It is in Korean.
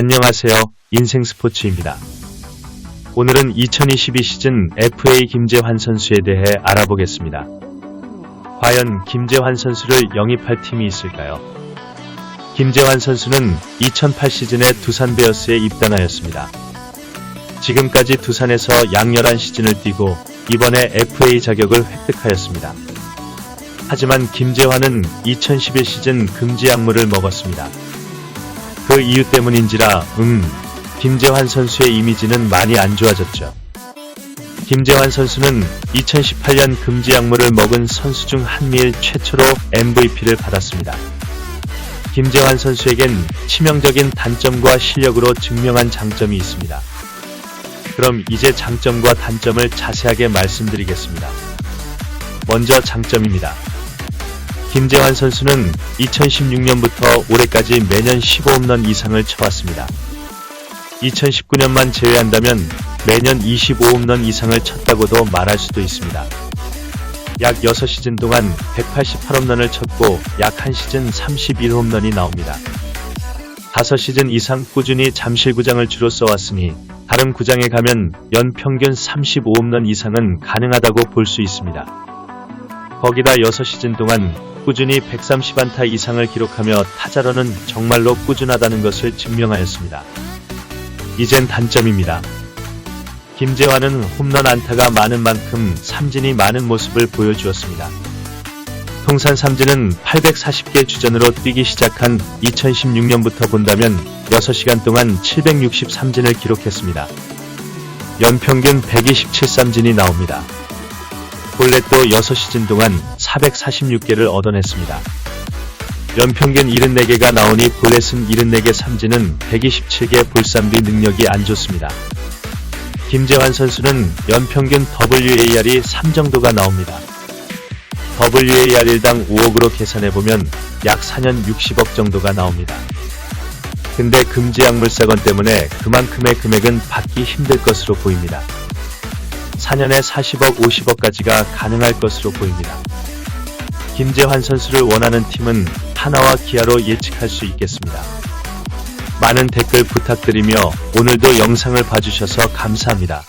안녕하세요. 인생 스포츠입니다. 오늘은 2022 시즌 FA 김재환 선수에 대해 알아보겠습니다. 과연 김재환 선수를 영입할 팀이 있을까요? 김재환 선수는 2008 시즌에 두산 베어스에 입단하였습니다. 지금까지 두산에서 양렬한 시즌을 뛰고 이번에 FA 자격을 획득하였습니다. 하지만 김재환은 2011 시즌 금지 약물을 먹었습니다. 그 이유 때문인지라 음 김재환 선수의 이미지는 많이 안 좋아졌죠. 김재환 선수는 2018년 금지 약물을 먹은 선수 중 한미일 최초로 MVP를 받았습니다. 김재환 선수에겐 치명적인 단점과 실력으로 증명한 장점이 있습니다. 그럼 이제 장점과 단점을 자세하게 말씀드리겠습니다. 먼저 장점입니다. 김재환 선수는 2016년부터 올해까지 매년 15홈런 이상을 쳐왔습니다. 2019년만 제외한다면 매년 25홈런 이상을 쳤다고도 말할 수도 있습니다. 약 6시즌 동안 188홈런을 쳤고 약 1시즌 31홈런이 나옵니다. 5시즌 이상 꾸준히 잠실구장을 주로 써왔으니 다른 구장에 가면 연 평균 35홈런 이상은 가능하다고 볼 수 있습니다. 거기다 6시즌 동안 꾸준히 130안타 이상을 기록하며 타자로는 정말로 꾸준하다는 것을 증명하였습니다. 이젠 단점입니다. 김재환은 홈런 안타가 많은 만큼 삼진이 많은 모습을 보여주었습니다. 통산 삼진은 840개 주전으로 뛰기 시작한 2016년부터 본다면 6시간 동안 763진을 기록했습니다. 연평균 127삼진이 나옵니다. 볼넷도 6시즌 동안 446개를 얻어냈습니다. 연평균 74개가 나오니 볼넷은 74개 삼진은 127개 볼삼비 능력이 안 좋습니다. 김재환 선수는 연평균 WAR이 3 정도가 나옵니다. WAR1당 5억으로 계산해보면 약 4년 60억 정도가 나옵니다. 근데 금지 약물 사건 때문에 그만큼의 금액은 받기 힘들 것으로 보입니다. 4년에 40억, 50억까지가 가능할 것으로 보입니다. 김재환 선수를 원하는 팀은 하나와 기아로 예측할 수 있겠습니다. 많은 댓글 부탁드리며 오늘도 영상을 봐주셔서 감사합니다.